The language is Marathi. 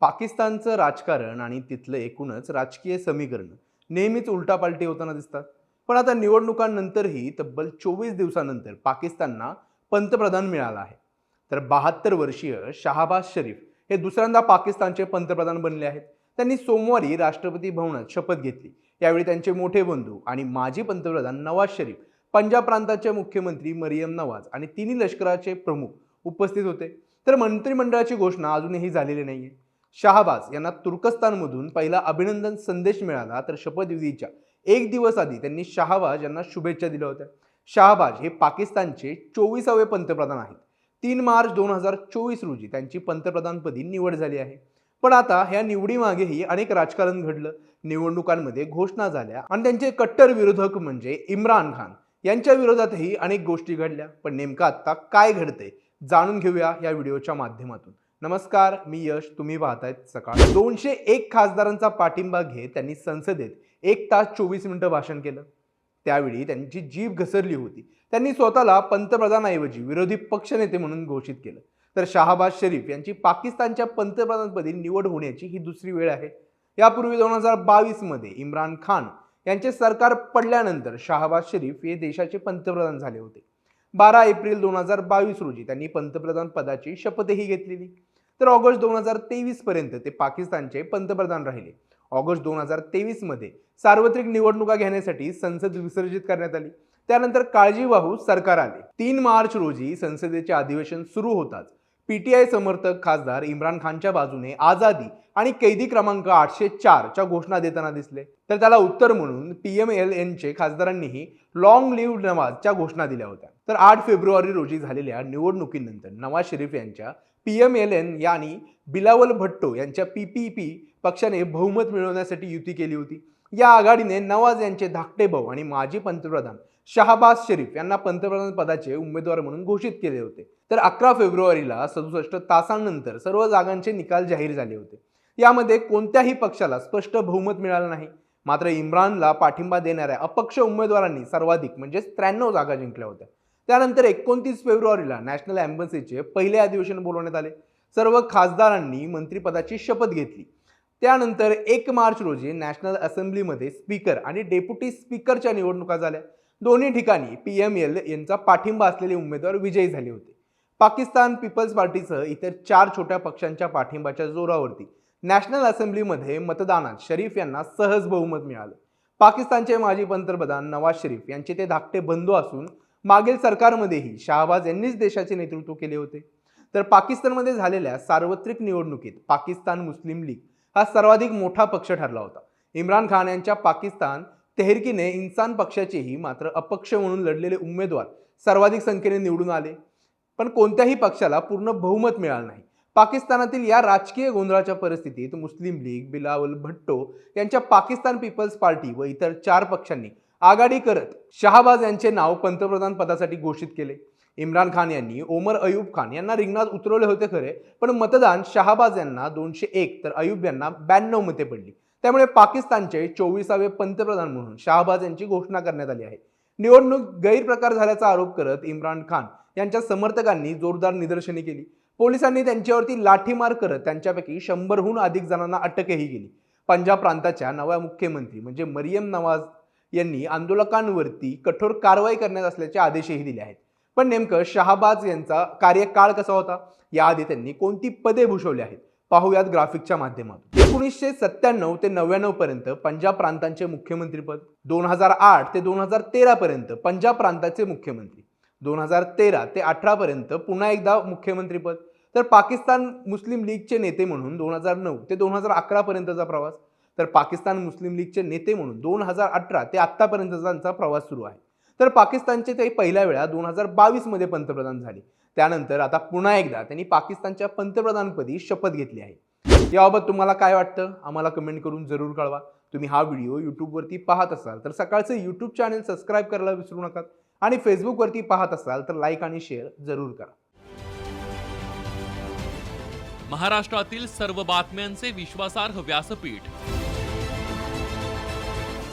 पाकिस्तानचं राजकारण आणि तिथलं एकूणच राजकीय समीकरण नेहमीच उलटापालटी होताना दिसतात. पण आता निवडणुकांनंतरही तब्बल चोवीस दिवसानंतर पाकिस्तानना पंतप्रधान मिळाला आहे. तर बहात्तर वर्षीय शहाबाज शरीफ हे दुसऱ्यांदा पाकिस्तानचे पंतप्रधान बनले आहेत. त्यांनी सोमवारी राष्ट्रपती भवनात शपथ घेतली. यावेळी त्यांचे मोठे बंधू आणि माजी पंतप्रधान नवाज शरीफ पंजाब प्रांताचे मुख्यमंत्री मरियम नवाज आणि तिन्ही लष्कराचे प्रमुख उपस्थित होते. तर मंत्रिमंडळाची घोषणा अजूनही झालेली नाही आहे शहाबाज यांना तुर्कस्तानमधून पहिला अभिनंदन संदेश मिळाला तर शपथविधीच्या एक दिवस आधी त्यांनी शहाबाज यांना शुभेच्छा दिल्या होत्या. शहाबाज हे पाकिस्तानचे चोवीसावे पंतप्रधान आहेत. तीन मार्च दोन हजार चोवीस रोजी त्यांची पंतप्रधानपदी निवड झाली आहे. पण आता ह्या निवडीमागेही अनेक राजकारण घडलं. निवडणुकांमध्ये घोषणा झाल्या आणि त्यांचे कट्टर विरोधक म्हणजे इम्रान खान यांच्या विरोधातही अनेक गोष्टी घडल्या. पण नेमकं आत्ता काय घडतंय जाणून घेऊया या व्हिडिओच्या माध्यमातून. नमस्कार मी यश. तुम्ही पाहतायत सकाळ. दोनशे एक खासदारांचा पाठिंबा घेत त्यांनी संसदेत एक तास चोवीस मिनिटं भाषण केलं. त्यावेळी त्यांची जीभ घसरली होती. त्यांनी स्वतःला पंतप्रधानाऐवजी विरोधी पक्षनेते म्हणून घोषित केलं. तर शहाबाज शरीफ यांची पाकिस्तानच्या पंतप्रधानपदी निवड होण्याची ही दुसरी वेळ आहे. यापूर्वी दोन हजार बावीसमध्ये इम्रान खान यांचे सरकार पडल्यानंतर शहाबाज शरीफ हे देशाचे पंतप्रधान झाले होते. बारा एप्रिल दोन हजार बावीस रोजी त्यांनी पंतप्रधान पदाची शपथही घेतलेली. तर ऑगस्ट दोन हजार तेवीस पर्यंत ते पाकिस्तानचे पंतप्रधान राहिले. ऑगस्ट दोन हजार तेवीसमध्ये सार्वत्रिक निवडणुका घेण्यासाठी संसद विसर्जित करण्यात आली. त्यानंतर काळजीवाहू सरकार आले. तीन मार्च रोजी संसदेचे अधिवेशन सुरू होताच. पीटीआय समर्थक खासदार इम्रान खानच्या बाजूने आझादी आणि कैदी क्रमांक आठशे चारच्या घोषणा देताना दिसले. तर त्याला उत्तर म्हणून पी एम एल एनचे खासदारांनीही लॉंग लिव्ह नवाजच्या घोषणा दिल्या होत्या. तर आठ फेब्रुवारी रोजी झालेल्या निवडणुकीनंतर नवाज शरीफ यांच्या पी एम एल एन यांनी बिलावल भट्टो यांच्या पी पी पी पक्षाने बहुमत मिळवण्यासाठी युती केली होती. या आघाडीने नवाज यांचे धाकटे भाऊ आणि माजी पंतप्रधान शहाबाज शरीफ यांना पंतप्रधान पदाचे उमेदवार म्हणून घोषित केले होते. तर अकरा फेब्रुवारीला सदुसष्ट तासांनंतर सर्व जागांचे निकाल जाहीर झाले होते. यामध्ये कोणत्याही पक्षाला स्पष्ट बहुमत मिळालं नाही. मात्र इम्रानला पाठिंबा देणाऱ्या अपक्ष उमेदवारांनी सर्वाधिक म्हणजे त्र्याण्णव जागा जिंकल्या होत्या. त्यानंतर एकोणतीस फेब्रुवारीला नॅशनल एम्बसीचे पहिले अधिवेशन बोलवण्यात आले. सर्व खासदारांनी मंत्रिपदाची शपथ घेतली. त्यानंतर एक मार्च रोजी नॅशनल असेंब्लीमध्ये स्पीकर आणि डेप्युटी स्पीकरच्या निवडणुका झाल्या. दोन्ही ठिकाणी पी एम एल यांचा पाठिंबा असलेले उमेदवार विजयी झाले होते. पाकिस्तान पीपल्स पार्टीसह इतर चार छोट्या पक्षांच्या पाठिंबाच्या जोरावरती नॅशनल असेंब्लीमध्ये मतदानात शरीफ यांना सहज बहुमत मिळालं. पाकिस्तानचे माजी पंतप्रधान नवाज शरीफ यांचे ते धाकटे बंधू असून मागील सरकारमध्येही शाहबाज यांनीच देशाचे नेतृत्व केले होते. तर पाकिस्तानमध्ये झालेल्या सार्वत्रिक निवडणुकीत पाकिस्तान मुस्लिम लीग हा सर्वाधिक मोठा पक्ष ठरला होता. इम्रान खान यांच्या पाकिस्तान तेहरकीने इन्सान पक्षाचेही मात्र अपक्ष म्हणून लढलेले उमेदवार सर्वाधिक संख्येने निवडून आले. पण कोणत्याही पक्षाला पूर्ण बहुमत मिळालं नाही. पाकिस्तानातील या राजकीय गोंधळाच्या परिस्थितीत मुस्लिम लीग बिलावल भट्टो यांच्या पाकिस्तान पीपल्स पार्टी व इतर चार पक्षांनी आघाडी करत शहाबाज यांचे नाव पंतप्रधान पदासाठी घोषित केले. इम्रान खान यांनी ओमर अयूब खान यांना रिंगणात उतरवले होते खरे पण मतदान शहाबाज यांना दोनशे एक तर अयूब यांना ब्याण्णव मते पडली. त्यामुळे पाकिस्तानचे चोवीसावे पंतप्रधान म्हणून शहाबाज यांची घोषणा करण्यात आली आहे. निवडणूक गैरप्रकार झाल्याचा आरोप करत इम्रान खान यांच्या समर्थकांनी जोरदार निदर्शने केली. पोलिसांनी त्यांच्यावरती लाठीमार करत त्यांच्यापैकी शंभरहून अधिक जणांना अटकही केली. पंजाब प्रांताच्या नव्या मुख्यमंत्री म्हणजे मरियम नवाज यांनी आंदोलकांवरती कठोर कारवाई करण्यात असल्याचे आदेशही दिले आहेत. पण नेमकं शहाबाज यांचा कार्यकाळ कसा होता? याआधी त्यांनी कोणती पदे भूषवली आहेत? पाहूयात ग्राफिकच्या माध्यमातून. एकोणीसशे सत्त्याण्णव ते नव्याण्णव पर्यंत पंजाब प्रांतांचे मुख्यमंत्रीपद दोन हजार आठ ते दोन हजार तेरा पर्यंत पंजाब प्रांताचे मुख्यमंत्री दोन हजार तेरा ते अठरा पर्यंत पुन्हा एकदा मुख्यमंत्रीपद तर पाकिस्तान मुस्लिम लीगचे नेते म्हणून दोन हजार नऊ ते दोन हजार अकरा पर्यंतचा प्रवास. तर पाकिस्तान मुस्लिम लीगचे नेते म्हणून दोन हजार अठरा ते आत्तापर्यंतचा त्यांचा प्रवास सुरू आहे. तर पाकिस्तानचे ते पहिल्या वेळा दोन हजार बावीसमध्ये पंतप्रधान झाले. त्यानंतर आता पुन्हा एकदा त्यांनी पाकिस्तानच्या पंतप्रधानपदी शपथ घेतली आहे. याबाबत तुम्हाला काय वाटतं? आम्हाला कमेंट करून जरूर कळवा. तुम्ही हा व्हिडिओ यूट्यूबवरती पाहत असाल तर सकाळचं यूट्यूब चॅनल सबस्क्राईब करायला विसरू नका आणि फेसबुकवरती पाहत असाल तर लाईक आणि शेअर जरूर करा. महाराष्ट्रातील सर्व बातम्यांचे विश्वासार्ह व्यासपीठ